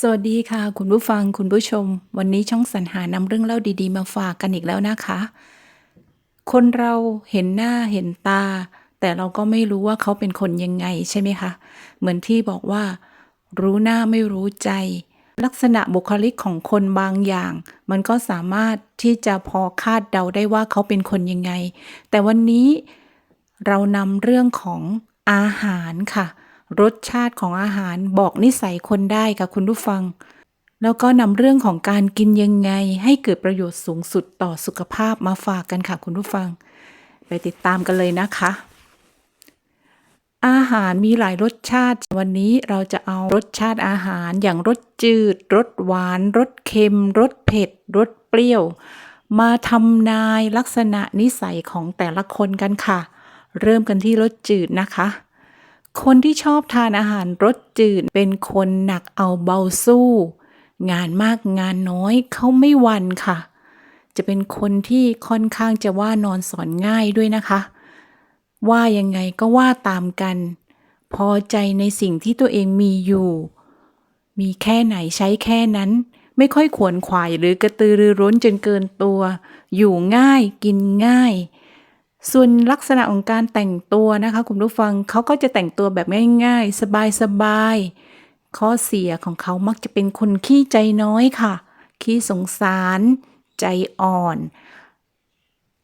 สวัสดีค่ะ คุณผู้ฟังคุณผู้ชม วันนี้ช่องสรรหานำเรื่องเล่าดี ๆ มาฝากกันอีกแล้วนะคะ คนเราเห็นหน้าเห็นตา แต่เราก็ไม่รู้ว่าเขาเป็นคนยังไงใช่ไหมคะ เหมือนที่บอกว่า รู้หน้าไม่รู้ใจ ลักษณะบุคลิกของคนบางอย่าง มันก็สามารถที่จะพอคาดเดาได้ว่าเขาเป็นคนยังไง แต่วันนี้เรานำเรื่องของอาหารค่ะ รสชาติของอาหารบอกนิสัยคนได้ค่ะคุณผู้ฟัง แล้วก็นำเรื่องของการกินยังไง ให้เกิดประโยชน์สูงสุดต่อสุขภาพมาฝากกันค่ะคุณผู้ฟัง ไปติดตามกันเลยนะคะ อาหารมีหลายรสชาติ วันนี้เราจะเอารสชาติอาหารอย่างรสจืดรสหวานรสเค็มรสเผ็ดรสเปรี้ยว มาทำนายลักษณะนิสัยของแต่ละคนกันค่ะ เริ่มกันที่รสจืดนะคะ คนที่ชอบทานอาหารรสจืดเป็นคนหนักเอาเบาสู้ งานมากงานน้อยเขาไม่วันค่ะ จะเป็นคนที่ค่อนข้างจะว่านอนสอนง่ายด้วยนะคะ ว่ายังไงก็ว่าตามกัน พอใจในสิ่งที่ตัวเองมีอยู่ มีแค่ไหนใช้แค่นั้น ไม่ค่อยขวนขวายหรือกระตือรือร้นจนเกินตัว อยู่ง่ายกินง่าย ส่วนลักษณะของการแต่งตัวนะคะ คุณผู้ฟังเขาก็จะแต่งตัวแบบง่ายๆ สบายๆ ข้อเสียของเขามักจะเป็นคนขี้ใจน้อยค่ะ ขี้สงสาร ใจอ่อน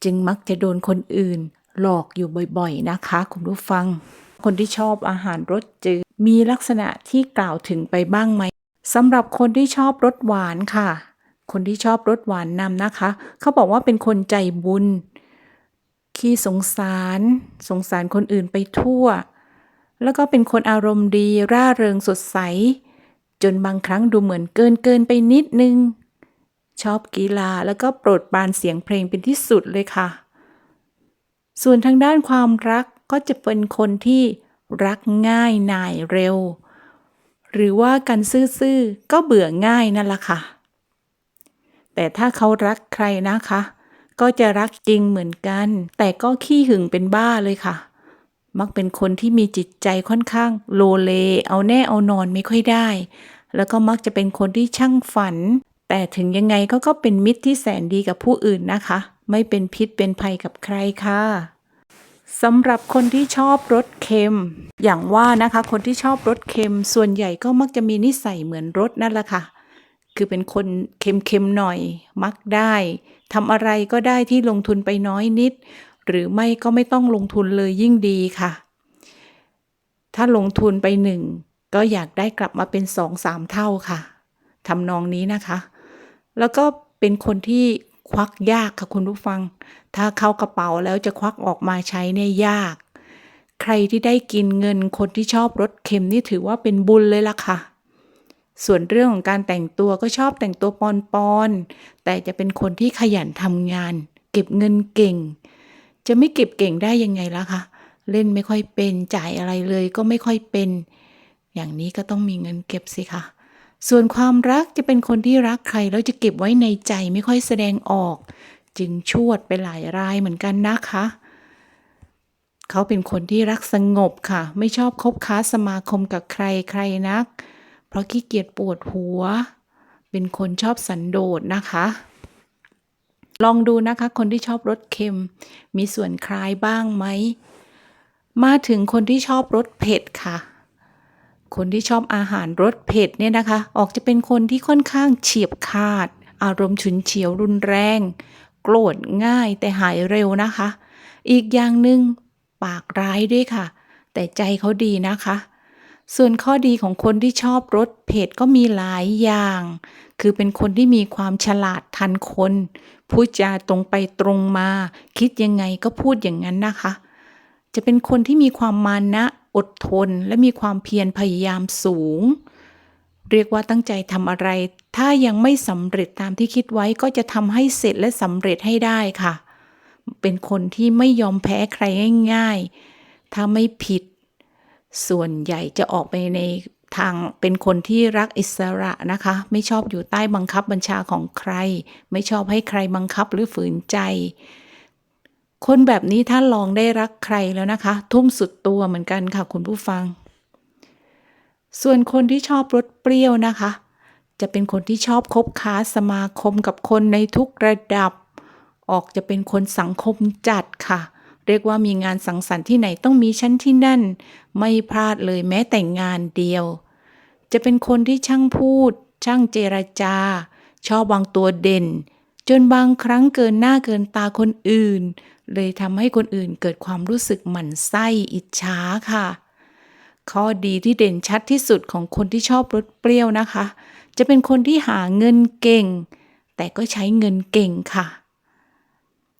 จึงมักจะโดนคนอื่น หลอกอยู่บ่อยๆนะคะ คุณผู้ฟัง คนที่ชอบอาหารรสจืดมีลักษณะที่กล่าวถึงไปบ้างไหมสำหรับคนที่ชอบรสหวานค่ะ คนที่ชอบรสหวานนำนะคะ เขาบอกว่าเป็นคนใจบุญ ขี้สงสาร สงสารคนอื่นไปทั่ว แล้วก็เป็นคนอารมณ์ดีร่าเริงสดใส จนบางครั้งดูเหมือนเกินเกินไปนิดนึง ชอบกีฬาแล้วก็โปรดปรานเสียงเพลงเป็นที่สุดเลยค่ะ ส่วนทางด้านความรักก็จะเป็นคนที่รักง่ายนายเร็ว หรือว่ากันซื่อๆก็เบื่อง่ายนั่นละค่ะ แต่ถ้าเขารักใครนะคะ ก็จะรักจริงเหมือนกัน แต่ก็ขี้หึงเป็นบ้าเลยค่ะ มักเป็นคนที่มีจิตใจค่อนข้างโลเล เอาแน่เอานอนไม่ค่อยได้ แล้วก็มักจะเป็นคนที่ช่างฝัน แต่ถึงยังไงก็ก็เป็นมิตรที่แสนดีกับผู้อื่นนะคะ ไม่เป็นพิษเป็นภัยกับใครค่ะสำหรับคนที่ชอบรสเค็ม อย่างว่านะคะ คนที่ชอบรสเค็ม ส่วนใหญ่ก็มักจะมีนิสัยเหมือนรสนั่นแหละค่ะ คือเป็นคนเค็มๆหน่อย มักได้ทำอะไรก็ได้ที่ลงทุนไปน้อยนิด หรือไม่ก็ไม่ต้องลงทุนเลยยิ่งดีค่ะ ถ้าลงทุนไปหนึ่งก็อยากได้กลับมาเป็นสองสามเท่าค่ะทำนองนี้นะคะ แล้วก็เป็นคนที่ควักยากค่ะคุณผู้ฟัง ถ้าเข้ากระเป๋าแล้วจะควักออกมาใช้เนี่ยยาก ใครที่ได้กินเงินคนที่ชอบรสเค็มนี่ถือว่าเป็นบุญเลยล่ะค่ะ ส่วนเรื่องของการแต่งตัวก็ชอบแต่งตัวปอนๆแต่จะเป็นคนที่ขยันทำงาน เก็บเงินเก่ง จะไม่เก็บเก่งได้ยังไงล่ะคะเล่นไม่ค่อยเป็นจ่ายอะไรเลยก็ไม่ค่อยเป็น อย่างนี้ก็ต้องมีเงินเก็บสิคะส่วนความรักจะเป็นคนที่รักใครแล้วจะเก็บไว้ในใจไม่ค่อยแสดงออก จึงชวดไปหลายรายเหมือนกันนะคะ เขาเป็นคนที่รักสงบค่ะ ไม่ชอบคบค้าสมาคมกับใครใครนัก เพราะขี้เกียจปวดหัว เป็นคนชอบสันโดษนะคะ ลองดูนะคะคนที่ชอบรสเค็ม มีส่วนคล้ายบ้างไหม มาถึงคนที่ชอบรสเผ็ดค่ะ คนที่ชอบอาหารรสเผ็ดเนี่ยนะคะ ออกจะเป็นคนที่ค่อนข้างเฉียบขาด อารมณ์ฉุนเฉียวรุนแรง โกรธง่ายแต่หายเร็วนะคะ อีกอย่างหนึ่งปากร้ายด้วยค่ะ แต่ใจเขาดีนะคะ ส่วนข้อดีของคนที่ชอบรสเผ็ดก็มีหลายอย่าง คือเป็นคนที่มีความฉลาดทันคนพูดจาตรงไปตรงมา คิดยังไงก็พูดอย่างนั้นนะคะ จะเป็นคนที่มีความมานะ อดทน และมีความเพียรพยายามสูง เรียกว่าตั้งใจทำอะไร ถ้ายังไม่สำเร็จตามที่คิดไว้ก็จะทำให้เสร็จและสำเร็จให้ได้ค่ะ เป็นคนที่ไม่ยอมแพ้ใครง่าย ๆ ถ้าไม่ผิด ส่วนใหญ่จะออกไปในทางเป็นคนที่รักอิสระนะคะ ไม่ชอบอยู่ใต้บังคับบัญชาของใคร ไม่ชอบให้ใครบังคับหรือฝืนใจ คนแบบนี้ถ้าลองได้รักใครแล้วนะคะ ทุ่มสุดตัวเหมือนกันค่ะคุณผู้ฟัง ส่วนคนที่ชอบรสเปรี้ยวนะคะ จะเป็นคนที่ชอบคบค้าสมาคมกับคนในทุกระดับ ออกจะเป็นคนสังคมจัดค่ะเเรียกว่ามีงานสังสรรค์ที่ไหนต้องมีชั้นที่นั่น ไม่พลาดเลยแม้แต่งานเดียว จะเป็นคนที่ช่างพูด ช่างเจรจา ชอบวางตัวเด่น จนบางครั้งเกินหน้าเกินตาคนอื่น เลยทำให้คนอื่นเกิดความรู้สึกหมั่นไส้อิจฉาค่ะ ข้อดีที่เด่นชัดที่สุดของคนที่ชอบรสเปรี้ยวนะคะ จะเป็นคนที่หาเงินเก่ง แต่ก็ใช้เงินเก่งค่ะ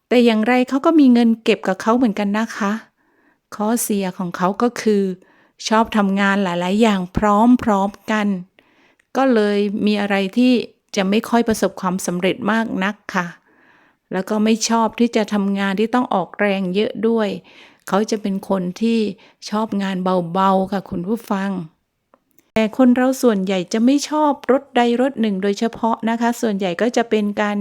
แต่อย่างไรเขาก็มีเงินเก็บกับเขาเหมือนกันนะคะ ข้อเสียของเขาก็คือ ชอบทำงานหลาย ๆ อย่างพร้อม ๆ กัน ก็เลยมีอะไรที่จะไม่ค่อยประสบความสำเร็จมากนักค่ะ แล้วก็ไม่ชอบที่จะทำงานที่ต้องออกแรงเยอะด้วย เขาจะเป็นคนที่ชอบงานเบา ๆ ค่ะคุณผู้ฟัง แต่คนเราส่วนใหญ่จะไม่ชอบรสใดรสหนึ่งโดยเฉพาะนะคะ ส่วนใหญ่ก็จะเป็นการ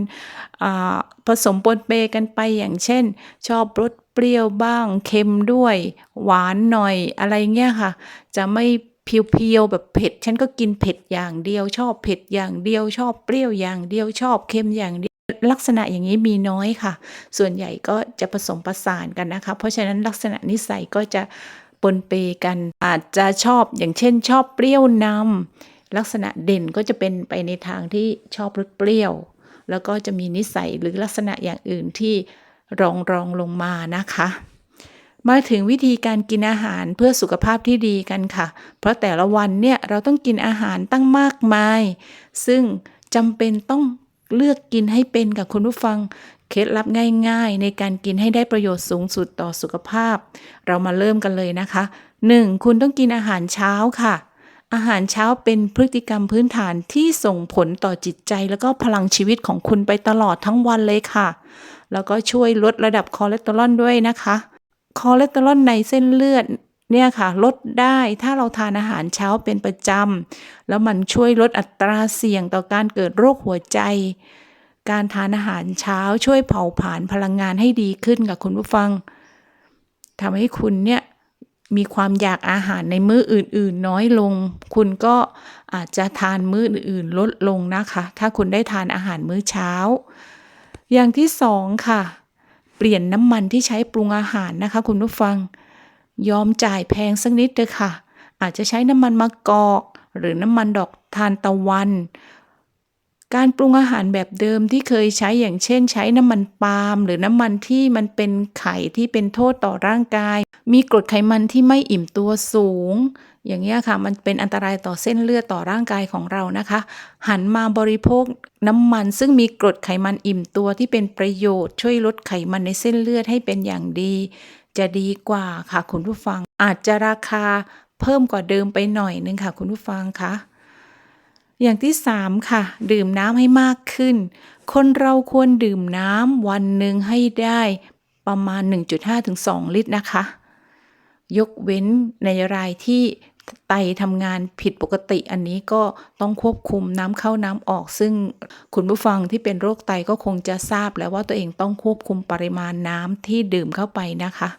ผสมปนเปกันไปอย่างเช่น ชอบรสเปรี้ยวบ้างเค็มด้วย หวานหน่อยอะไรเงี้ยค่ะ จะไม่เพียวๆแบบเผ็ด ฉันก็กินเผ็ดอย่างเดียว ชอบเผ็ดอย่างเดียว ชอบเปรี้ยวอย่างเดียวชอบเค็มอย่างเดียวลักษณะอย่างนี้มีน้อยค่ะ ส่วนใหญ่ก็จะผสมผสานกันนะคะ เพราะฉะนั้นลักษณะนิสัยก็จะ ปนเปกัน อาจจะชอบอย่างเช่นชอบเปรี้ยวนำลักษณะเด่นก็จะเป็นไปในทางที่ชอบรสเปรี้ยว แล้วก็จะมีนิสัยหรือลักษณะอย่างอื่นที่รองรองลงมานะคะ มาถึงวิธีการกินอาหารเพื่อสุขภาพที่ดีกันค่ะ เพราะแต่ละวันเนี่ยเราต้องกินอาหารตั้งมากมาย ซึ่งจำเป็นต้องเลือกกินให้เป็นกับคุณผู้ฟัง เคล็ดลับง่ายๆ ในการกินให้ได้ประโยชน์สูงสุดต่อสุขภาพ เรามาเริ่มกันเลยนะคะ 1. คุณต้องกินอาหารเช้าค่ะ อาหารเช้าเป็นพฤติกรรมพื้นฐานที่ส่งผลต่อจิตใจ แล้วก็พลังชีวิตของคุณไปตลอดทั้งวันเลยค่ะ แล้วก็ช่วยลดระดับคอเลสเตอรอลด้วยนะคะ คอเลสเตอรอลในเส้นเลือดเนี่ยค่ะลดได้ถ้าเราทานอาหารเช้าเป็นประจำแล้วมันช่วยลดอัตราเสี่ยงต่อการเกิดโรคหัวใจ การทานอาหารเช้าช่วยเผาผลาญพลังงานให้ดีขึ้นกับคุณผู้ฟังทำให้คุณเนี่ยมีความอยากอาหารในมื้ออื่น ๆ น้อยลง คุณก็อาจจะทานมื้ออื่น ๆ ลดลงนะคะ ถ้าคุณได้ทานอาหารมื้อเช้า อย่างที่สองค่ะ เปลี่ยนน้ำมันที่ใช้ปรุงอาหารนะคะ คุณผู้ฟัง ยอมจ่ายแพงสักนิดเถอะค่ะ อาจจะใช้น้ำมันมะกอก หรือน้ำมันดอกทานตะวัน การปรุงอาหารแบบเดิมที่เคยใช้อย่างเช่น ใช้น้ำมันปาล์มหรือน้ำมันที่มันเป็นไข่ที่เป็นโทษต่อร่างกาย มีกรดไขมันที่ไม่อิ่มตัวสูง อย่างเงี้ยค่ะมันเป็นอันตรายต่อเส้นเลือดต่อร่างกายของเรานะคะ หันมาบริโภคน้ำมัน ซึ่งมีกรดไขมันอิ่มตัวที่เป็นประโยชน์ช่วยลดไขมันในเส้นเลือดให้เป็นอย่างดี จะดีกว่าค่ะคุณผู้ฟัง อาจจะราคาเพิ่มกว่าเดิมไปหน่อยนึงค่ะคุณผู้ฟังคะ อย่างที่สามค่ะ ดื่มน้ำให้มากขึ้น คนเราควรดื่มน้ำวันหนึ่งให้ได้ประมาณ 1.5ถึง2ลิตรนะคะ ยกเว้นในรายที่ไตทำงานผิดปกติอันนี้ก็ต้องควบคุมน้ำเข้าน้ำออก ซึ่งคุณผู้ฟังที่เป็นโรคไตก็คงจะทราบแล้วว่าตัวเองต้องควบคุมปริมาณน้ำที่ดื่มเข้าไปนะคะ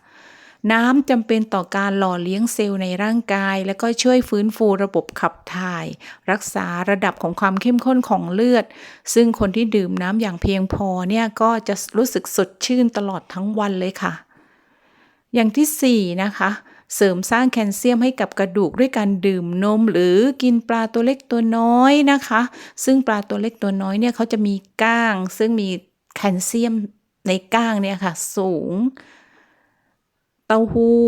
น้ำจำเป็นต่อการหล่อเลี้ยงเซลล์ในร่างกาย และก็ช่วยฟื้นฟูระบบขับถ่าย รักษาระดับของความเข้มข้นของเลือด ซึ่งคนที่ดื่มน้ำอย่างเพียงพอเนี่ยก็จะรู้สึกสดชื่นตลอดทั้งวันเลยค่ะ อย่างที่ 4 นะคะเสริมสร้างแคลเซียมให้กับกระดูกด้วยการดื่มนม หรือกินปลาตัวเล็กตัวน้อยนะคะ ซึ่งปลาตัวเล็กตัวน้อยเนี่ยเขาจะมีก้าง ซึ่งมีแคลเซียมในก้างเนี่ยค่ะ สูง เต้าหู้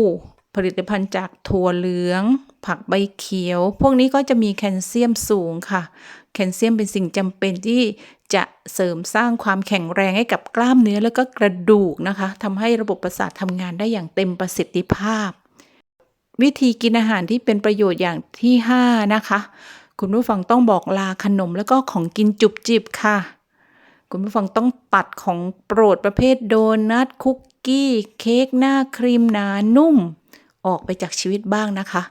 ผลิตภัณฑ์จากถั่วเหลือง ผักใบเขียว พวกนี้ก็จะมีแคลเซียมสูงค่ะ แคลเซียมเป็นสิ่งจำเป็นที่จะเสริมสร้างความแข็งแรงให้กับกล้ามเนื้อแล้วก็กระดูกนะคะทำให้ระบบประสาททำงานได้อย่างเต็มประสิทธิภาพ วิธีกินอาหารที่เป็นประโยชน์อย่างที่ 5 นะคะ คุณผู้ฟังต้องบอกลาขนมแล้วก็ของกินจุบจิบค่ะคุณผู้ฟังต้องตัดของโปรดประเภทโดนัทคุก กี้ เค้กหน้าครีมหนานุ่ม ออกไปจากชีวิตบ้างนะคะ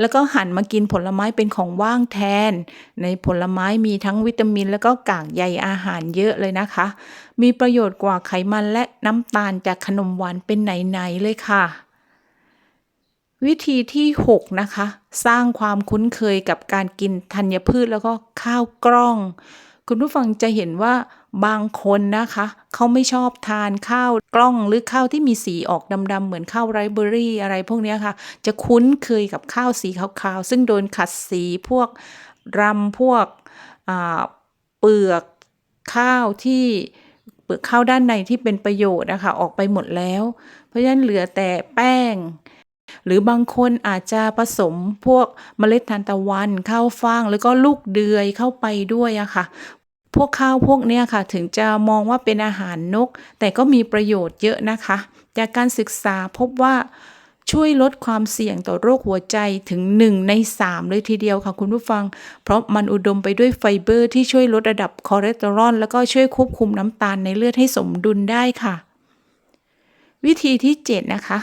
แล้วก็หันมากินผลไม้เป็นของว่างแทน ในผลไม้มีทั้งวิตามิน แล้วก็กากใยอาหารเยอะเลยนะคะ มีประโยชน์กว่าไขมันและน้ำตาลจากขนมหวานเป็นไหนๆเลยค่ะวิธีที่ 6 นะคะ สร้างความคุ้นเคยกับการกินธัญพืชแล้วก็ข้าวกล้อง คุณผู้ฟังจะเห็นว่า บางคนนะคะเขาไม่ชอบทานข้าวกล้องหรือข้าวที่มีสีออกดำๆเหมือนข้าวไรเบอรี่อะไรพวกนี้ค่ะ จะคุ้นเคยกับข้าวสีขาวๆ ซึ่งโดนขัดสีพวกรำพวกเปลือกข้าวที่เปลือกข้าวด้านในที่เป็นประโยชน์นะคะออกไปหมดแล้ว เพราะฉะนั้นเหลือแต่แป้ง หรือบางคนอาจจะผสมพวกเมล็ดทานตะวันข้าวฟ่าง แล้วก็ลูกเดือยเข้าไปด้วยอะค่ะ พวกข้าวพวกเนี้ยค่ะ ถึงจะมองว่าเป็นอาหารนก แต่ก็มีประโยชน์เยอะนะคะ จากการศึกษาพบว่าช่วยลดความเสี่ยงต่อโรคหัวใจถึง 1 ใน 3 เลยทีเดียวค่ะคุณผู้ฟัง เพราะมันอุดมไปด้วยไฟเบอร์ที่ช่วยลดระดับคอเลสเตอรอลแล้วก็ช่วยควบคุมน้ำตาลในเลือดให้สมดุลได้ค่ะ วิธีที่ 7 นะคะ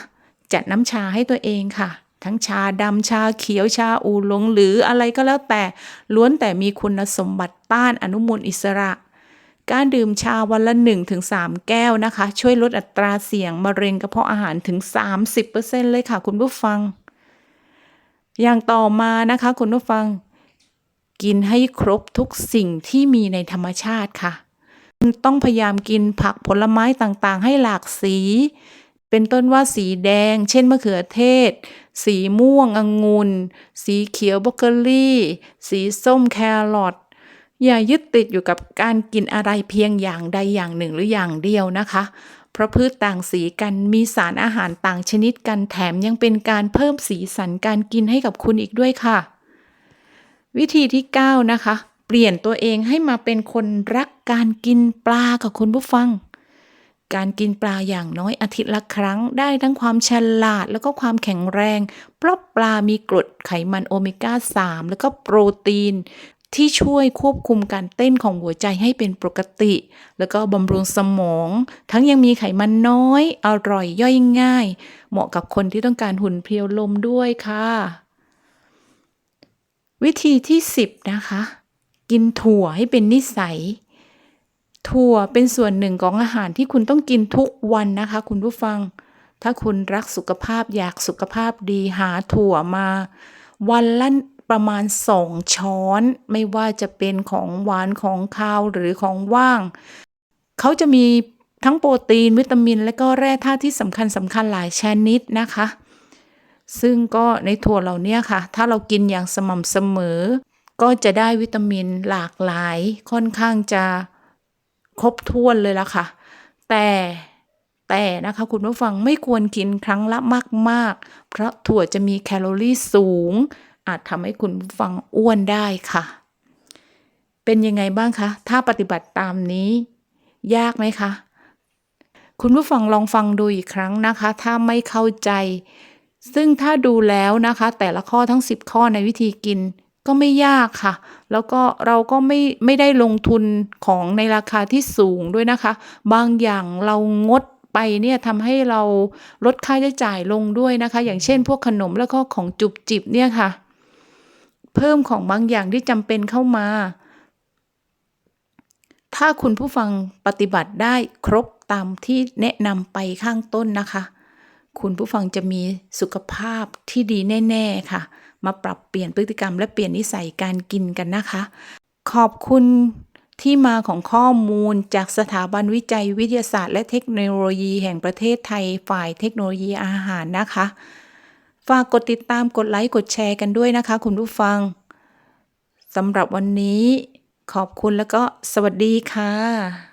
จัดน้ำชาให้ตัวเองค่ะ ทั้งชาดำชาเขียวชาอูหลงหรืออะไรก็แล้วแต่ ล้วนแต่มีคุณสมบัติต้านอนุมูลอิสระ การดื่มชาวันละ 1-3 แก้วนะคะ ช่วยลดอัตราเสี่ยงมะเร็งกระเพาะอาหารถึง 30%เลยค่ะคุณผู้ฟัง อย่างต่อมานะคะคุณผู้ฟัง กินให้ครบทุกสิ่งที่มีในธรรมชาติค่ะ ต้องพยายามกินผักผลไม้ต่างๆ ให้หลากสี เป็นต้นว่าสีแดง เช่นมะเขือเทศ สีม่วงองุ่น สีเขียวบรอกโคลีสีส้มแครอทอย่ายึดติดอยู่กับการกินอะไรเพียงอย่างใดอย่างหนึ่งหรืออย่างเดียวนะคะ เพราะพืชต่างสีกันมีสารอาหารต่างชนิดกันแถมยังเป็นการเพิ่มสีสันการกินให้กับคุณอีกด้วยค่ะ วิธีที่ 9 นะคะ เปลี่ยนตัวเองให้มาเป็นคนรักการกินปลากับคุณผู้ฟัง การกินปลาอย่างน้อยอาทิตย์ละครั้ง ได้ทั้งความฉลาดแล้วก็ความแข็งแรง เพราะปลามีกรดไขมันโอเมก้า 3 แล้วก็โปรตีนที่ช่วยควบคุมการเต้นของหัวใจให้เป็นปกติ แล้วก็บำรุงสมอง ทั้งยังมีไขมันน้อย อร่อยย่อยง่าย เหมาะกับคนที่ต้องการหุ่นเพรียวลมด้วยค่ะ วิธีที่ 10 นะคะ กินถั่วให้เป็นนิสัย ถั่วเป็นส่วนหนึ่งของอาหารที่คุณต้องกินทุกวันนะคะ คุณผู้ฟัง ถ้าคุณรักสุขภาพอยากสุขภาพดีหาถั่วมา วันละประมาณ2ช้อน ไม่ว่าจะเป็นของหวานของคาวหรือของว่าง เขาจะมีทั้งโปรตีนวิตามิน และก็แร่ธาตุที่สำคัญสำคัญหลายชนิดนะคะ ซึ่งก็ในถั่วเหล่านี้ค่ะ ถ้าเรากินอย่างสม่ำเสมอ ก็จะได้วิตามินหลากหลายค่อนข้างจะ ครบถ้วนเลยละค่ะ แต่แต่นะคะคุณผู้ฟังไม่ควรกินครั้งละมากๆ เพราะถั่วจะมีแคลอรี่สูง อาจทำให้คุณผู้ฟังอ้วนได้ค่ะ เป็นยังไงบ้างคะ ถ้าปฏิบัติตามนี้ ยากไหมคะ คุณผู้ฟังลองฟังดูอีกครั้งนะคะ ถ้าไม่เข้าใจ ซึ่งถ้าดูแล้วนะคะ แต่ละข้อทั้ง 10 ข้อในวิธีกิน ก็ไม่ยากค่ะ แล้วก็เราก็ไม่ไม่ได้ลงทุนของในราคาที่สูงด้วยนะคะ บางอย่างเรางดไปเนี่ยทำให้เราลดค่าใช้จ่ายลงด้วยนะคะ อย่างเช่น พวกขนมแล้วก็ของจุบจิบเนี่ยค่ะ เพิ่มของบางอย่างที่จำเป็นเข้ามา ถ้าคุณผู้ฟังปฏิบัติได้ครบตามที่แนะนำไปข้างต้นนะคะ คุณผู้ฟังจะมีสุขภาพที่ดีแน่ ๆค่ะ มาปรับเปลี่ยนพฤติกรรมและเปลี่ยนนิสัยการกินกันนะคะ ขอบคุณที่มาของข้อมูลจากสถาบันวิจัยวิทยาศาสตร์ และเทคโนโลยีแห่งประเทศไทยฝ่ายเทคโนโลยีอาหารนะคะ ฝากกดติดตามกดไลค์กดแชร์กันด้วยนะคะ คุณผู้ฟังสำหรับวันนี้ ขอบคุณแล้วก็สวัสดีค่ะ